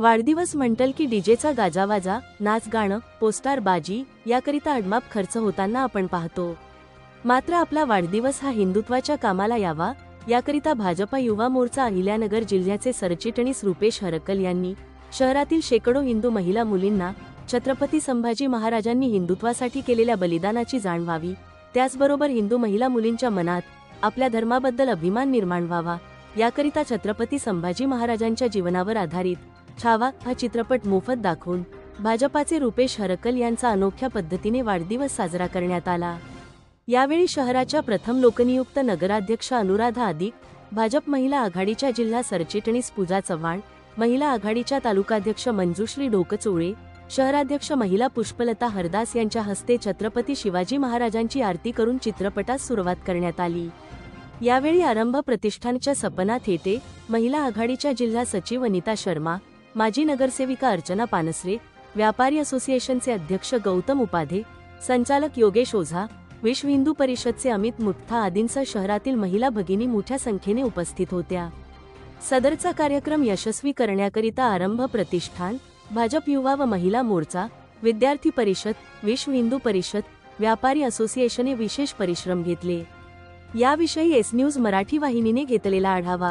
वाढदिवस म्हणटल की डीजेचा गाजावाजा नाच गाणं पोस्टार बाजी याकरिता अडमाप खर्च होताना आपण पाहतो. मात्र आपला वाढदिवस हा हिंदुत्वाच्या कामाला यावा याकरिता भाजपा युवा मोर्चा अहिल्यानगर जिल्ह्याचे सरचिटणीस रुपेश हरकल यांनी शहरातील शेकडो हिंदू महिला मुलींना छत्रपती संभाजी महाराजांनी हिंदुत्वासाठी केलेल्या बलिदानाची जाण व्हावी त्याचबरोबर हिंदू महिला मुलींच्या मनात आपल्या धर्माबद्दल अभिमान निर्माण व्हावा याकरिता छत्रपती संभाजी महाराजांच्या जीवनावर आधारित छावा हा चित्रपट मोफत दाखवून भाजपाचे रुपेश हरकल यांचा अनोख्या पद्धतीने वाढदिवस साजरा करण्यात आला. यावेळी शहराच्या प्रथम लोकनियुक्त नगराध्यक्ष अनुराधा अधिक भाजप महिला आघाडीच्या जिल्हा सरचिटणीस पूजा चव्हाण महिला आघाडीच्या तालुकाध्यक्ष मंजुश्री ढोकचोळे शहराध्यक्ष महिला पुष्पलता हरदास यांच्या हस्ते छत्रपती शिवाजी महाराजांची आरती करून चित्रपटास सुरुवात करण्यात आली. यावेळी आरंभ प्रतिष्ठानच्या सपना थेटे महिला आघाडीच्या जिल्हा सचिव अनिता शर्मा माजी नगरसेविका अर्चना पानसरे व्यापारी असोसिएशनचे अध्यक्ष गौतम उपाधे संचालक योगेश ओझा विश्व हिंदू परिषदचे अमित मुठ्ठा आदींसह शहरातील महिला भगिनी मोठ्या संख्येने उपस्थित होत्या. सदरचा कार्यक्रम यशस्वी करण्याकरिता आरंभ प्रतिष्ठान भाजप युवा व महिला मोर्चा विद्यार्थी परिषद विश्व हिंदू परिषद व्यापारी असोसिएशने विशेष परिश्रम घेतले. याविषयी एस न्यूज मराठी वाहिनीने घेतलेला आढावा.